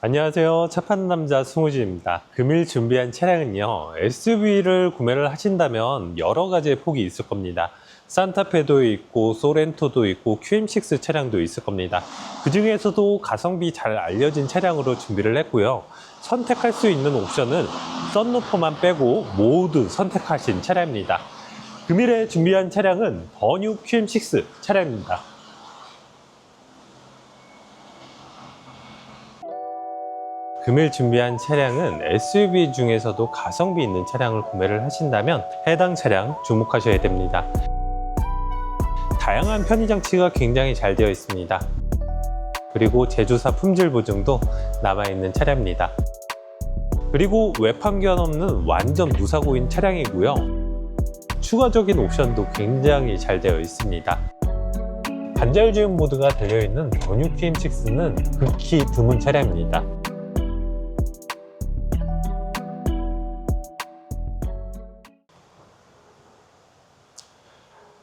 안녕하세요. 차 파는 남자 승우지입니다. 금일 준비한 차량은요, SUV를 구매를 하신다면 여러 가지의 폭이 있을 겁니다. 산타페도 있고, 소렌토도 있고, QM6 차량도 있을 겁니다. 그 중에서도 가성비 잘 알려진 차량으로 준비를 했고요. 선택할 수 있는 옵션은 썬루퍼만 빼고 모두 선택하신 차량입니다. 금일에 준비한 차량은 버뉴 QM6 차량입니다. 금일 준비한 차량은 SUV 중에서도 가성비 있는 차량을 구매를 하신다면 해당 차량 주목하셔야 됩니다. 다양한 편의 장치가 굉장히 잘 되어 있습니다. 그리고 제조사 품질 보증도 남아있는 차량입니다. 그리고 외판견 없는 완전 무사고인 차량이고요. 추가적인 옵션도 굉장히 잘 되어 있습니다. 반자율 주행 모드가 달려있는 버뉴 PM6는 극히 드문 차량입니다.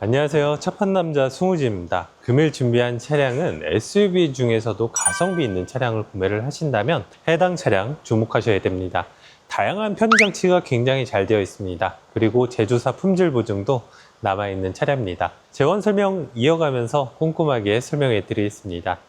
안녕하세요. 첫판 남자 승우지입니다. 금일 준비한 차량은 SUV 중에서도 가성비 있는 차량을 구매를 하신다면 해당 차량 주목하셔야 됩니다. 다양한 편의 장치가 굉장히 잘 되어 있습니다. 그리고 제조사 품질 보증도 남아있는 차량입니다. 재원 설명 이어가면서 꼼꼼하게 설명해 드리겠습니다.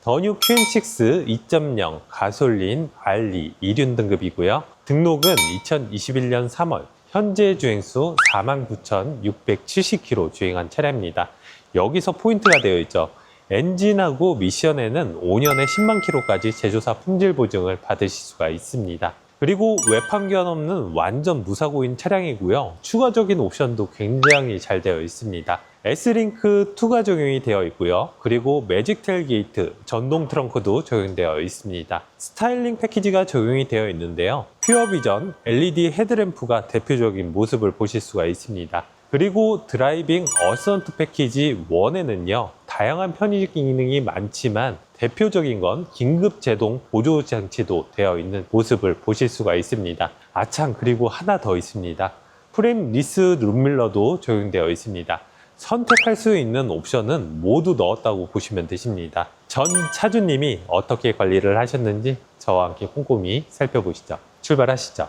더뉴 QM6 2.0 가솔린 R2 2륜 등급이고요. 등록은 2021년 3월, 현재 주행수 49,670km 주행한 차량입니다. 여기서 포인트가 되어 있죠. 엔진하고 미션에는 5년에 10만 킬로까지 제조사 품질 보증을 받으실 수가 있습니다. 그리고 외판견 없는 완전 무사고인 차량이고요. 추가적인 옵션도 굉장히 잘 되어 있습니다. S링크 2가 적용이 되어 있고요. 그리고 매직 텔 게이트, 전동 트렁크도 적용되어 있습니다. 스타일링 패키지가 적용이 되어 있는데요. 퓨어 비전 LED 헤드램프가 대표적인 모습을 보실 수가 있습니다. 그리고 드라이빙 어선트 패키지 1에는요, 다양한 편의 기능이 많지만 대표적인 건 긴급 제동 보조 장치도 되어 있는 모습을 보실 수가 있습니다. 아참, 그리고 하나 더 있습니다. 프레임 리스 룸밀러도 적용되어 있습니다. 선택할 수 있는 옵션은 모두 넣었다고 보시면 되십니다. 전 차주님이 어떻게 관리를 하셨는지 저와 함께 꼼꼼히 살펴보시죠. 출발하시죠.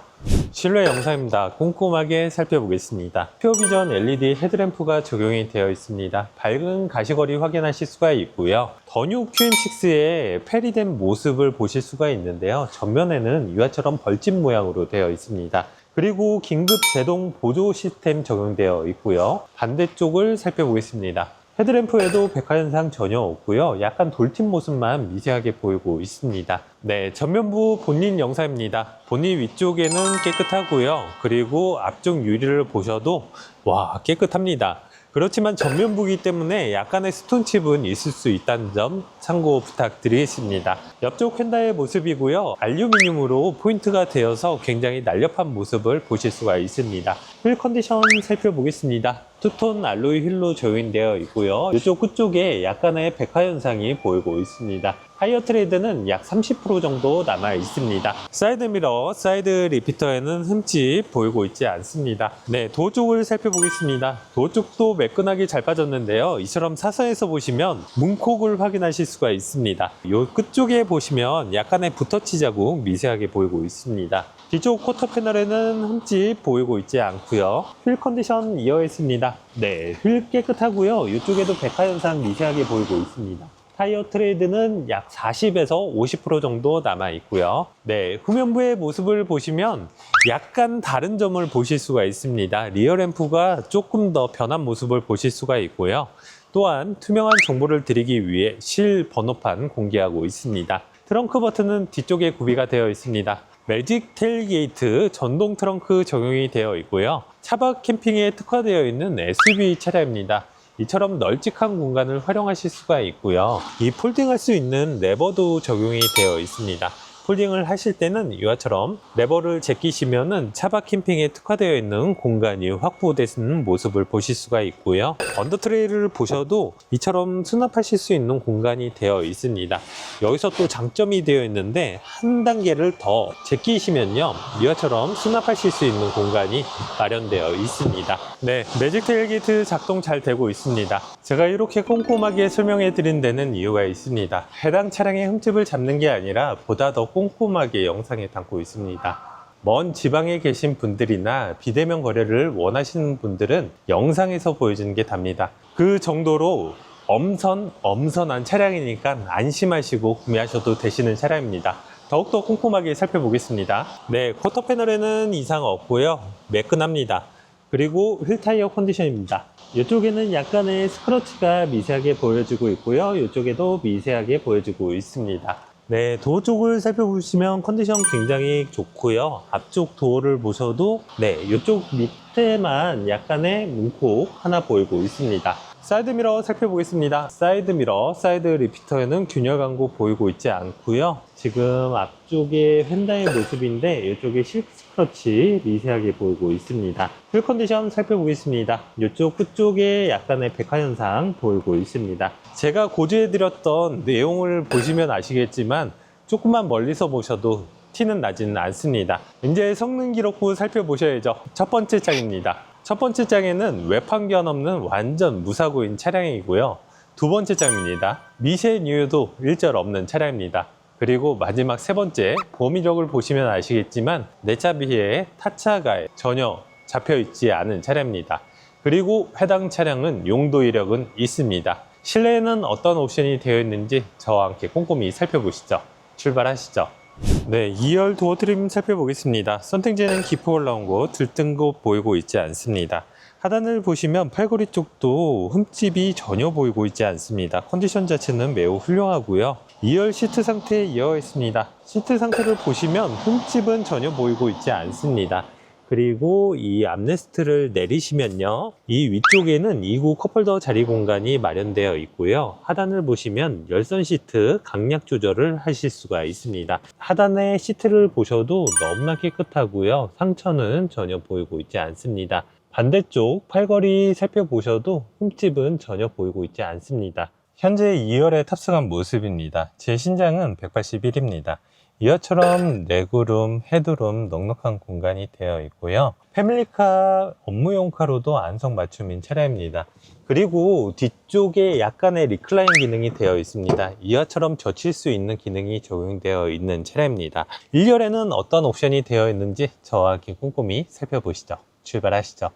실내 영상입니다. 꼼꼼하게 살펴보겠습니다. 퓨어비전 LED 헤드램프가 적용이 되어 있습니다. 밝은 가시거리 확인하실 수가 있고요. 더뉴 QM6의 페리된 모습을 보실 수가 있는데요. 전면에는 이와처럼 벌집 모양으로 되어 있습니다. 그리고 긴급 제동 보조 시스템 적용되어 있고요. 반대쪽을 살펴보겠습니다. 헤드램프에도 백화 현상 전혀 없고요. 약간 돌팀 모습만 미세하게 보이고 있습니다. 네, 전면부 본인 영상입니다. 본인 위쪽에는 깨끗하고요. 그리고 앞쪽 유리를 보셔도 와 깨끗합니다. 그렇지만 전면부기 때문에 약간의 스톤칩은 있을 수 있다는 점 참고 부탁드리겠습니다. 옆쪽 휀다의 모습이고요. 알루미늄으로 포인트가 되어서 굉장히 날렵한 모습을 보실 수가 있습니다. 휠 컨디션 살펴보겠습니다. 투톤 알로이 휠로 조인되어 있고요. 이쪽 끝쪽에 약간의 백화 현상이 보이고 있습니다. 타이어 트레이드는 약 30% 정도 남아 있습니다. 사이드 미러, 사이드 리피터에는 흠집 보이고 있지 않습니다. 네, 도어 쪽을 살펴보겠습니다. 도어 쪽도 매끈하게 잘 빠졌는데요. 이처럼 사선에서 보시면 문콕을 확인하실 수가 있습니다. 요 끝쪽에 보시면 약간의 붓터치 자국 미세하게 보이고 있습니다. 뒤쪽 쿼터 패널에는 흠집 보이고 있지 않고요. 휠 컨디션 이어있습니다. 네, 휠 깨끗하고요. 이쪽에도 백화 현상 미세하게 보이고 있습니다. 타이어 트레이드는 약 40에서 50% 정도 남아 있고요. 네, 후면부의 모습을 보시면 약간 다른 점을 보실 수가 있습니다. 리어 램프가 조금 더 변한 모습을 보실 수가 있고요. 또한 투명한 정보를 드리기 위해 실 번호판 공개하고 있습니다. 트렁크 버튼은 뒤쪽에 구비가 되어 있습니다. 매직 텔게이트 전동 트렁크 적용이 되어 있고요. 차박 캠핑에 특화되어 있는 SUV 차량입니다. 이처럼 널찍한 공간을 활용하실 수가 있고요. 이 폴딩할 수 있는 레버도 적용이 되어 있습니다. 폴딩을 하실 때는 이와처럼 레버를 제끼시면은 차박 캠핑에 특화되어 있는 공간이 확보되는 모습을 보실 수가 있고요. 언더 트레일을 보셔도 이처럼 수납하실 수 있는 공간이 되어 있습니다. 여기서 또 장점이 되어 있는데 한 단계를 더 제끼시면요. 이와처럼 수납하실 수 있는 공간이 마련되어 있습니다. 네, 매직 테일게이트 작동 잘 되고 있습니다. 제가 이렇게 꼼꼼하게 설명해 드린 데는 이유가 있습니다. 해당 차량의 흠집을 잡는 게 아니라 보다 더 꼼꼼하게 영상에 담고 있습니다. 먼 지방에 계신 분들이나 비대면 거래를 원하시는 분들은 영상에서 보여주는 게 답니다. 그 정도로 엄선, 엄선한 차량이니까 안심하시고 구매하셔도 되시는 차량입니다. 더욱더 꼼꼼하게 살펴보겠습니다. 네, 쿼터 패널에는 이상 없고요. 매끈합니다. 그리고 휠 타이어 컨디션입니다. 이쪽에는 약간의 스크러치가 미세하게 보여지고 있고요. 이쪽에도 미세하게 보여지고 있습니다. 네, 도어 쪽을 살펴보시면 컨디션 굉장히 좋고요. 앞쪽 도어를 보셔도 네, 이쪽 밑에만 약간의 문콕 하나 보이고 있습니다. 사이드 미러 살펴보겠습니다. 사이드 미러, 사이드 리피터에는 균열 광고 보이고 있지 않고요. 지금 앞쪽에 휀다의 모습인데 이쪽에 실크 스크러치 미세하게 보이고 있습니다. 휠 컨디션 살펴보겠습니다. 이쪽 끝쪽에 약간의 백화 현상 보이고 있습니다. 제가 고지해드렸던 내용을 보시면 아시겠지만 조금만 멀리서 보셔도 티는 나지는 않습니다. 이제 성능 기록부 살펴보셔야죠. 첫 번째 장입니다. 첫 번째 장에는 외판견 없는 완전 무사고인 차량이고요. 두 번째 장입니다. 미세 뉴유도 일절 없는 차량입니다. 그리고 마지막 세 번째 보험 이력을 보시면 아시겠지만 내 차 비해 타차가에 전혀 잡혀 있지 않은 차량입니다. 그리고 해당 차량은 용도 이력은 있습니다. 실내에는 어떤 옵션이 되어 있는지 저와 함께 꼼꼼히 살펴보시죠. 출발하시죠. 네, 2열 도어 트림 살펴보겠습니다. 선택지는 깊어 올라온 곳, 들뜬 곳 보이고 있지 않습니다. 하단을 보시면 팔걸이 쪽도 흠집이 전혀 보이고 있지 않습니다. 컨디션 자체는 매우 훌륭하고요. 2열 시트 상태에 이어 있습니다. 시트 상태를 보시면 흠집은 전혀 보이고 있지 않습니다. 그리고 이 암레스트를 내리시면요. 이 위쪽에는 2구 컵홀더 자리 공간이 마련되어 있고요. 하단을 보시면 열선 시트 강약 조절을 하실 수가 있습니다. 하단의 시트를 보셔도 너무나 깨끗하고요. 상처는 전혀 보이고 있지 않습니다. 반대쪽 팔걸이 살펴보셔도 흠집은 전혀 보이고 있지 않습니다. 현재 2열에 탑승한 모습입니다. 제 신장은 181입니다. 이어처럼 레그룸, 헤드룸 넉넉한 공간이 되어 있고요. 패밀리카 업무용카로도 안성 맞춤인 차량입니다. 그리고 뒤쪽에 약간의 리클라인 기능이 되어 있습니다. 이어처럼 젖힐 수 있는 기능이 적용되어 있는 차량입니다. 1열에는 어떤 옵션이 되어 있는지 저와 함께 꼼꼼히 살펴보시죠. 출발하시죠.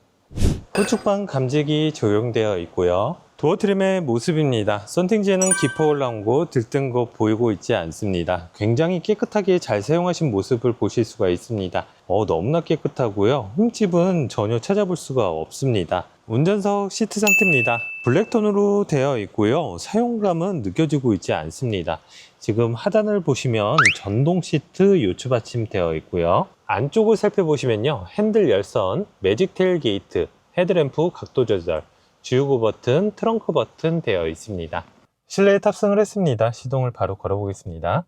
후축방 감지기 적용되어 있고요. 도어 트림의 모습입니다. 썬팅지에는 깊어 올라온 곳, 들뜬 곳 보이고 있지 않습니다. 굉장히 깨끗하게 잘 사용하신 모습을 보실 수가 있습니다. 어, 너무나 깨끗하고요. 흠집은 전혀 찾아볼 수가 없습니다. 운전석 시트 상태입니다. 블랙톤으로 되어 있고요. 사용감은 느껴지고 있지 않습니다. 지금 하단을 보시면 전동 시트 요추 받침 되어 있고요. 안쪽을 살펴보시면요. 핸들 열선, 매직 테일 게이트, 헤드램프 각도 조절, 주유구 버튼, 트렁크 버튼 되어 있습니다. 실내에 탑승을 했습니다. 시동을 바로 걸어 보겠습니다.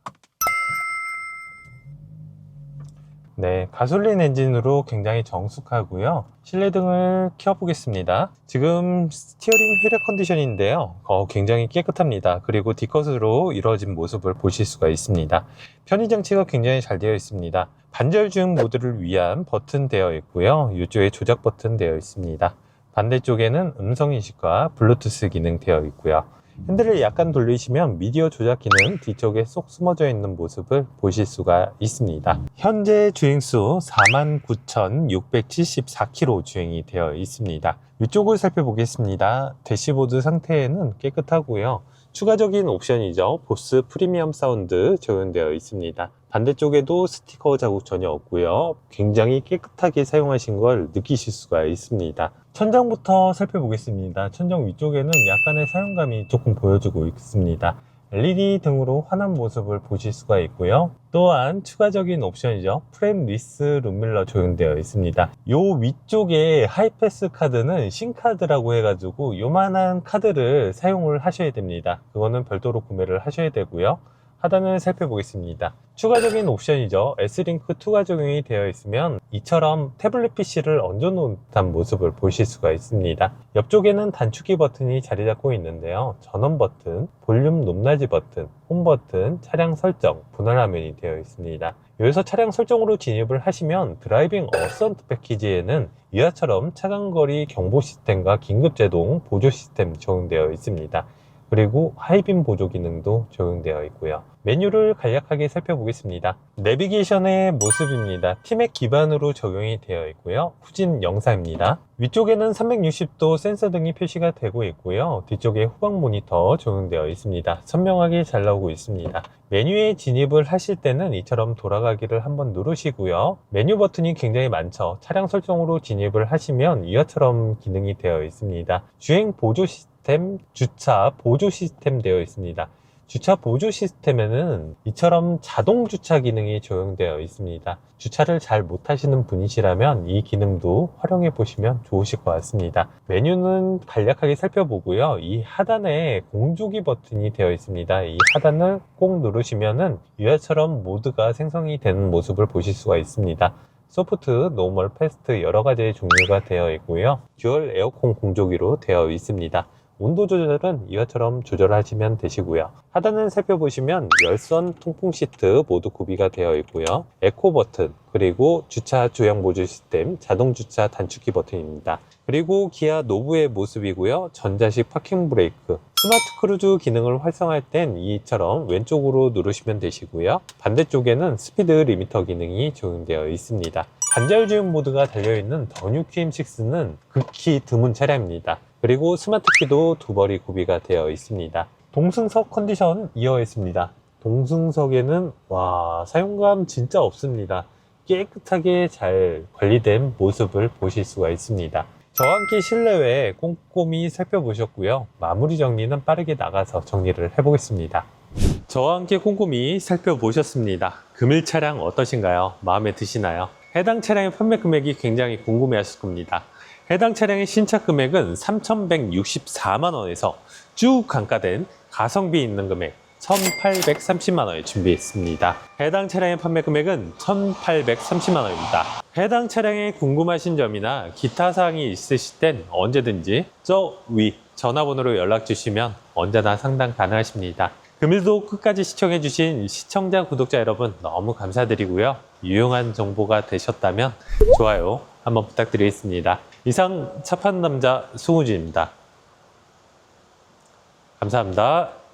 네, 가솔린 엔진으로 굉장히 정숙하고요. 실내등을 켜 보겠습니다. 지금 스티어링 휠의 컨디션인데요. 어, 굉장히 깨끗합니다. 그리고 D컷으로 이루어진 모습을 보실 수가 있습니다. 편의 장치가 굉장히 잘 되어 있습니다. 반절 주행 모드를 위한 버튼 되어 있고요. 이쪽에 조작 버튼 되어 있습니다. 반대쪽에는 음성 인식과 블루투스 기능 되어 있고요. 핸들을 약간 돌리시면 미디어 조작 기능 뒤쪽에 쏙 숨어져 있는 모습을 보실 수가 있습니다. 현재 주행수 49,674km 주행이 되어 있습니다. 이쪽을 살펴보겠습니다. 대시보드 상태에는 깨끗하고요. 추가적인 옵션이죠. 보스 프리미엄 사운드 적용되어 있습니다. 반대쪽에도 스티커 자국 전혀 없고요. 굉장히 깨끗하게 사용하신 걸 느끼실 수가 있습니다. 천장부터 살펴보겠습니다. 천장 위쪽에는 약간의 사용감이 조금 보여주고 있습니다. LED 등으로 환한 모습을 보실 수가 있고요. 또한 추가적인 옵션이죠. 프레임 리스 룸밀러 적용되어 있습니다. 요 위쪽에 하이패스 카드는 신카드라고 해가지고 요만한 카드를 사용을 하셔야 됩니다. 그거는 별도로 구매를 하셔야 되고요. 하단을 살펴보겠습니다. 추가적인 옵션이죠. S링크 2가 적용이 되어 있으면 이처럼 태블릿 PC를 얹어놓은 듯한 모습을 보실 수가 있습니다. 옆쪽에는 단축키 버튼이 자리 잡고 있는데요. 전원 버튼, 볼륨 높낮이 버튼, 홈 버튼, 차량 설정, 분할 화면이 되어 있습니다. 여기서 차량 설정으로 진입을 하시면 드라이빙 어선트 패키지에는 이하처럼 차간거리 경보 시스템과 긴급제동 보조 시스템 적용되어 있습니다. 그리고 하이빔 보조 기능도 적용되어 있고요. 메뉴를 간략하게 살펴보겠습니다. 내비게이션의 모습입니다. 티맥 기반으로 적용이 되어 있고요. 후진 영상입니다. 위쪽에는 360도 센서 등이 표시가 되고 있고요. 뒤쪽에 후방 모니터 적용되어 있습니다. 선명하게 잘 나오고 있습니다. 메뉴에 진입을 하실 때는 이처럼 돌아가기를 한번 누르시고요. 메뉴 버튼이 굉장히 많죠. 차량 설정으로 진입을 하시면 이와처럼 기능이 되어 있습니다. 주행 보조 시스템, 주차 보조 시스템 되어 있습니다. 주차 보조 시스템에는 이처럼 자동 주차 기능이 적용되어 있습니다. 주차를 잘 못하시는 분이시라면 이 기능도 활용해 보시면 좋으실 것 같습니다. 메뉴는 간략하게 살펴보고요. 이 하단에 공조기 버튼이 되어 있습니다. 이 하단을 꼭 누르시면은 이와처럼 모드가 생성이 되는 모습을 보실 수가 있습니다. 소프트, 노멀, 패스트 여러 가지의 종류가 되어 있고요. 듀얼 에어컨 공조기로 되어 있습니다. 온도 조절은 이와처럼 조절하시면 되시고요. 하단을 살펴보시면 열선 통풍 시트 모두 구비가 되어 있고요. 에코 버튼, 그리고 주차 조향 보조 시스템, 자동 주차 단축키 버튼입니다. 그리고 기아 노브의 모습이고요. 전자식 파킹 브레이크, 스마트 크루즈 기능을 활성화할 땐 이처럼 왼쪽으로 누르시면 되시고요. 반대쪽에는 스피드 리미터 기능이 적용되어 있습니다. 주행 모드가 달려있는 더 뉴 QM6는 극히 드문 차량입니다. 그리고 스마트 키도 두 벌이 구비가 되어 있습니다. 동승석 컨디션 이어했습니다. 동승석에는 와 사용감 진짜 없습니다. 깨끗하게 잘 관리된 모습을 보실 수가 있습니다. 함께 실내외 꼼꼼히 살펴보셨고요. 마무리 정리는 빠르게 나가서 정리를 해보겠습니다. 저와 함께 꼼꼼히 살펴보셨습니다. 금일 차량 어떠신가요? 마음에 드시나요? 해당 차량의 판매 금액이 굉장히 궁금해 하실 겁니다. 해당 차량의 신차 금액은 3,164만 원에서 쭉 강가된 가성비 있는 금액 1,830만 원에 준비했습니다. 해당 차량의 판매 금액은 1,830만 원입니다. 해당 차량에 궁금하신 점이나 기타 사항이 있으실 땐 언제든지 저 위 전화번호로 연락 주시면 언제나 상담 가능하십니다. 금일도 끝까지 시청해주신 시청자, 구독자 여러분 너무 감사드리고요. 유용한 정보가 되셨다면 좋아요 한번 부탁드리겠습니다. 이상 차 파는 남자 송우진입니다. 감사합니다.